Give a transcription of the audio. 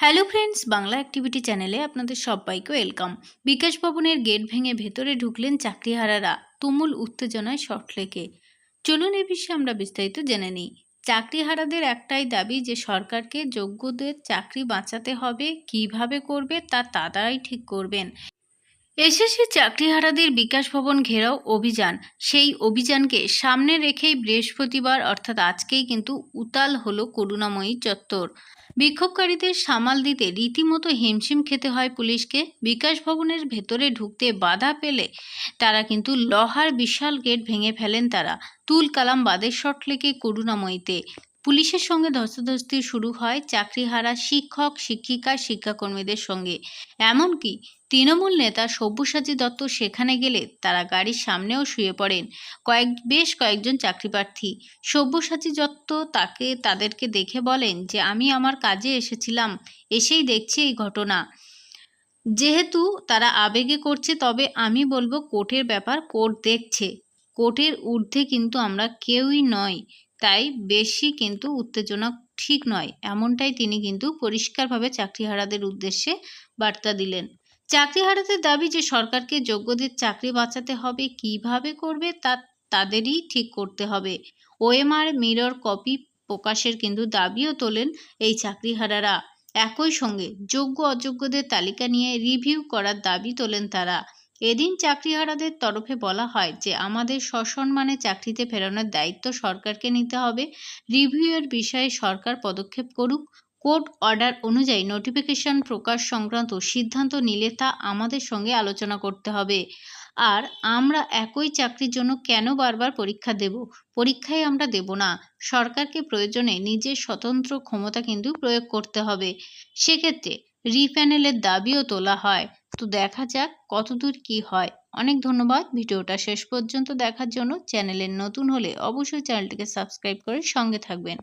Hello friends Bangla activity চ্যানেলে আপনাদের সবাইকে ওয়েলকাম বিকাশ ভবনের গেট ভেঙে ভেতরে ঢুকলেন চাকরিহারারা। তুমুল উত্তেজনায় শর্টলেকে চলুন এ বিষয়ে আমরা বিস্তারিত জেনে নিই। চাকরিহারাদের একটাই দাবি যে সরকারকে যোগ্যদের চাকরি বাঁচাতে হবে, কীভাবে করবে তা তারাই ঠিক করবেন। এসএসসি চাকরিহারাদের বিকাশ ভবন ঘেরাও অভিযান। সেই অভিযানকে সামনে রেখেই বৃহস্পতিবার, অর্থাৎ আজকেই কিন্তু উতাল হলো করুণাময়ী চত্বর। বিক্ষোভকারীদের সামাল দিতে রীতিমতো হিমশিম খেতে হয় পুলিশকে। বিকাশ ভবনের ভেতরে ঢুকতে বাধা পেলে তারা কিন্তু লহার বিশাল গেট ভেঙে ফেলেন তারা। তুল কালাম বাদের লেগে করুণাময়ীতে। পুলিশের সঙ্গে ধস্তাধস্তি শুরু হয় চাকরিহারা শিক্ষক, শিক্ষিকা, শিক্ষাকর্মীদের সঙ্গে। এমনকি তৃণমূল নেতা সব্যসাচী দত্ত সেখানে গেলে তারা গাড়ির সামনেও শুয়ে পড়েন। কয়েক, বেশ কয়েকজন চাকরিপ্রার্থী। সব্যসাচী দত্ত তাকে, তাদেরকে দেখে বলেন যে, আমি আমার কাজে এসেছিলাম, এসেই দেখছি এই ঘটনা। যেহেতু তারা আবেগে করছে, তবে আমি বলব কোর্টের ব্যাপার, কোর্ট দেখছে। কোর্টের ঊর্ধ্বে কিন্তু আমরা কেউই নয় তাই বেশি কিন্তু উত্তেজনা ঠিক নয়। এমনটাই তিনি কিন্তু পরিষ্কারভাবে চাকরিহারাদের উদ্দেশ্যে বার্তা দিলেন। চাকরিহারাদের দাবি যে সরকারকে যোগ্যদের চাকরি বাঁচাতে হবে, কীভাবে করবে তা তাদেরই ঠিক করতে হবে। ওএমআর, মিরর, কপি প্রকাশের কিন্তু দাবিও তোলেন এই চাকরিহারারা। একই সঙ্গে যোগ্য অযোগ্যদের তালিকা নিয়ে রিভিউ করার দাবি তোলেন তারা। এদিন চাকরিহারাদের তরফে বলা হয় যে, আমাদের সসম্মানে চাকরিতে ফেরানোর দায়িত্ব সরকারকে নিতে হবে। রিভিউয়ের বিষয়ে সরকার পদক্ষেপ করুক। কোর্ট অর্ডার অনুযায়ী নোটিফিকেশন প্রকাশ সংক্রান্ত সিদ্ধান্ত নিলে তা আমাদের সঙ্গে আলোচনা করতে হবে। আর আমরা একই চাকরির জন্য কেন বারবার পরীক্ষা দেব? পরীক্ষায় আমরা দেব না। সরকারকে প্রয়োজনে নিজের স্বতন্ত্র ক্ষমতা কিন্তু প্রয়োগ করতে হবে। সেক্ষেত্রে রিপ্যানেলের দাবিও তোলা হয়। তো দেখা যাক কতদূর কি হয়। অনেক ধন্যবাদ। ভিডিওটা শেষ পর্যন্ত দেখার জন্য চ্যানেলের নতুন হলে অবশ্যই চ্যানেলটিকে সাবস্ক্রাইব করে সঙ্গে থাকবেন।